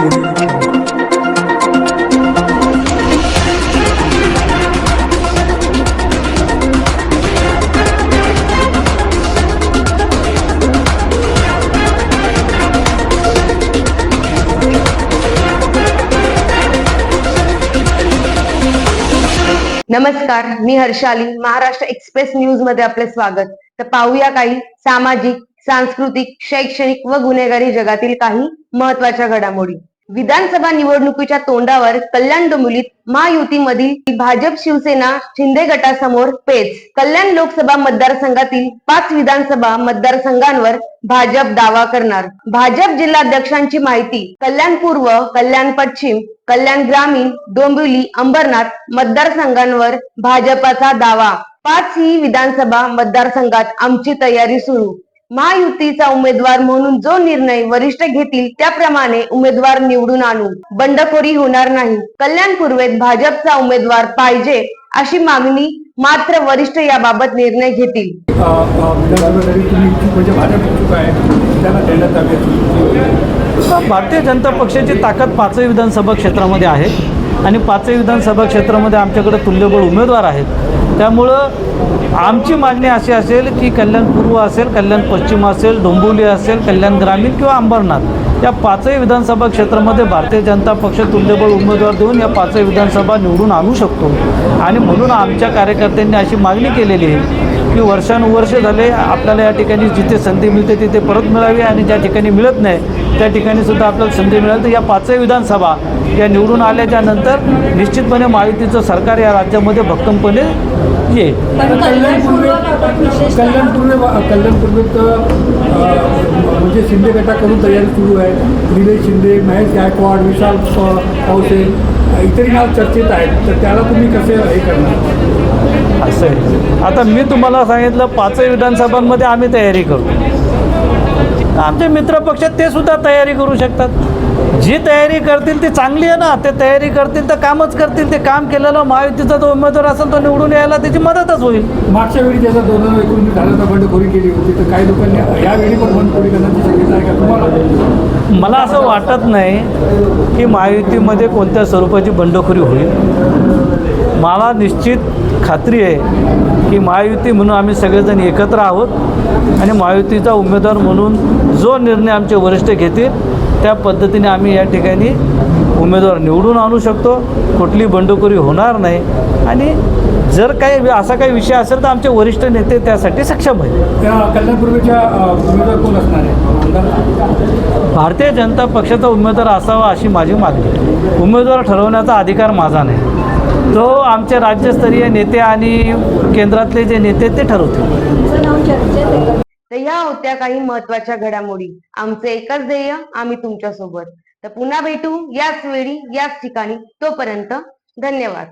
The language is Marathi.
नमस्कार मी हर्षाली महाराष्ट्र एक्सप्रेस न्यूजमध्ये आपले स्वागत. तर पाहूया काही सामाजिक सांस्कृतिक शैक्षणिक व गुन्हेगारी जगातील काही महत्त्वाच्या घडामोडी. विधानसभा निवडणुकीच्या तोंडावर कल्याण डोंबिवलीत महायुतीमधील भाजप शिवसेना शिंदे गटासमोर पेच. कल्याण लोकसभा मतदारसंघातील पाच विधानसभा मतदारसंघांवर भाजप दावा करणार. भाजप जिल्हाध्यक्षांची माहिती कल्याण पूर्व कल्याण पश्चिम कल्याण ग्रामीण डोंबिवली अंबरनाथ मतदारसंघांवर भाजपाचा दावा. पाच ही विधानसभा मतदारसंघात आमची तयारी सुरू. महायुतीचा उमेदवार म्हणून जो निर्णय वरिष्ठ घेतील त्याप्रमाणे उमेदवार निवडून आणू बंडखोरी होणार नाही. कल्याण पूर्वेत भाजपचा उमेदवार पाहिजे अशी मागणी मात्र वरिष्ठ याबाबत निर्णय घेतील. म्हणजे. भारतीय जनता पक्षाची ताकद पाचही विधानसभा क्षेत्रामध्ये आहे. आणि पाचही विधानसभा क्षेत्रामध्ये आमच्याकडे तुल्यबळ उमेदवार आहेत. त्यामुळं आमची मागणी अशी असेल की कल्याण पूर्व असेल कल्याण पश्चिम असेल डोंबिवली असेल कल्याण ग्रामीण किंवा अंबरनाथ या पाचही विधानसभा क्षेत्रामध्ये भारतीय जनता पक्ष तुल्यबळ उमेदवार देऊन या पाचही विधानसभा निवडून आणू शकतो. आणि म्हणून आमच्या कार्यकर्त्यांनी अशी मागणी केलेली आहे की वर्षानुवर्ष झाले आपल्याला या ठिकाणी जिथे संधी मिळते तिथे परत मिळावी आणि ज्या ठिकाणी मिळत नाही त्या ठिकाणी सुद्धा आपल्याला संधी मिळाली. तर या पाचही विधानसभा या निवडून आल्याच्यानंतर निश्चितपणे महायुतीचं सरकार या राज्यामध्ये भक्कमपणे येईल. कल्याण पूर्वे कल्याण पूर्वे कल्याण पूर्वेत अ, म्हणजे शिंदे गटाकडून तयारी सुरू आहे. निलेश शिंदे महेश गायकवाड विशाल पावसे इतरही नाव चर्चेत आहेत. तर त्याला तुम्ही कसे हे करणार? असं आहे आता मी तुम्हाला सांगितलं पाचही विधानसभांमध्ये आम्ही तयारी करू. आमचे मित्रपक्ष ते सुद्धा तयारी करू शकतात. जी तयारी करतील ती चांगली आहे ना. ते तयारी करतील तर कामच करतील ते काम केलेलं महायुतीचा जो उमेदवार असेल तो निवडून यायला त्याची मदतच होईल. मागच्या वेळी ज्याचा दोन हजार एकोणीस झाला तर बंडखोरी केली होती तर काही लोकांनी यावेळी पण बंडखोरी करण्याची शक्यता आहे का? तुम्हाला? मला असं वाटत नाही की महायुतीमध्ये कोणत्या स्वरूपाची बंडखोरी होईल. मला निश्चित खात्री आहे की महायुती म्हणून आम्ही सगळेजण एकत्र आहोत आणि महायुतीचा उमेदवार म्हणून जो निर्णय आमचे वरिष्ठ घेतील त्या पद्धतीने आम्ही या ठिकाणी उमेदवार निवडून आणू शकतो. कुठली बंडखोरी होणार नाही. आणि जर काही असा काही विषय असेल तर आमचे वरिष्ठ नेते त्यासाठी सक्षम आमदार? भारतीय जनता पक्षाचा उमेदवार असावा अशी माझी मागणी. उमेदवार ठरवण्याचा अधिकार माझा नाही. तो आमचे राज्यस्तरीय नेते आणि केंद्रातले जे नेते ते ठरवतील. तर ह्या होत्या काही महत्त्वाच्या घडामोडी. आमचे एकच ध्येय आम्ही तुमच्यासोबत तर पुन्हा भेटू याच वेळी याच ठिकाणी. तोपर्यंत धन्यवाद.